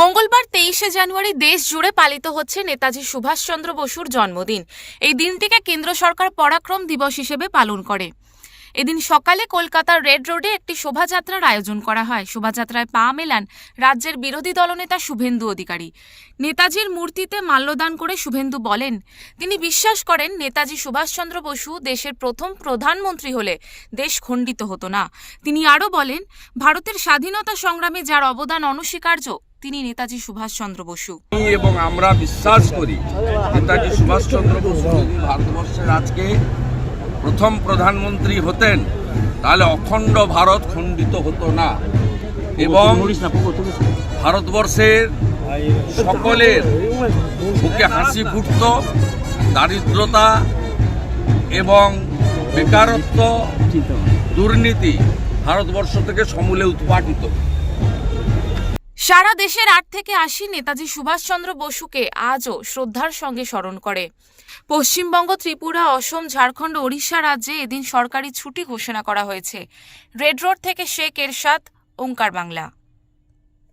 মঙ্গলবার তেইশে জানুয়ারি দেশ জুড়ে পালিত হচ্ছে নেতাজি সুভাষচন্দ্র বসুর জন্মদিন। এই দিনটিকে কেন্দ্র সরকার পরাক্রম দিবস হিসেবে পালন করে। এদিন সকালে কলকাতার রেড রোডে একটি শোভাযাত্রার আয়োজন করা হয়। শোভাযাত্রায় পা মেলান রাজ্যের বিরোধী দলনেতা শুভেন্দু অধিকারী। নেতাজির মূর্তিতে মাল্যদান করে শুভেন্দু বলেন, তিনি বিশ্বাস করেন নেতাজি সুভাষচন্দ্র বসু দেশের প্রথম প্রধানমন্ত্রী হলে দেশ খণ্ডিত হতো না। তিনি আরও বলেন, ভারতের স্বাধীনতা সংগ্রামে যার অবদান অনস্বীকার্য তিনি নেতাজি সুভাষচন্দ্র বসু। এবং আমরা বিশ্বাস করি নেতাজি সুভাষচন্দ্র বসু যদি ভারতবর্ষের আজকে প্রথম প্রধানমন্ত্রী হতেন, তাহলে অখণ্ড ভারত খণ্ডিত হতো না। এবং ভারতবর্ষের সকলের বুকে হাসি ফুটত, দারিদ্রতা এবং বেকারত্ব, দুর্নীতি ভারতবর্ষ থেকে সমূলে উৎপাটিত। সারা দেশের আট থেকে আশি নেতাজি সুভাষচন্দ্র বসুকে আজও শ্রদ্ধার সঙ্গে স্মরণ করে। পশ্চিমবঙ্গ, ত্রিপুরা, অসম, ঝাড়খণ্ড, ওড়িশা রাজ্যে এদিন সরকারি ছুটি ঘোষণা করা হয়েছে। রেড রোড থেকে শেখ এরশাদ ওঙ্কার বাংলা।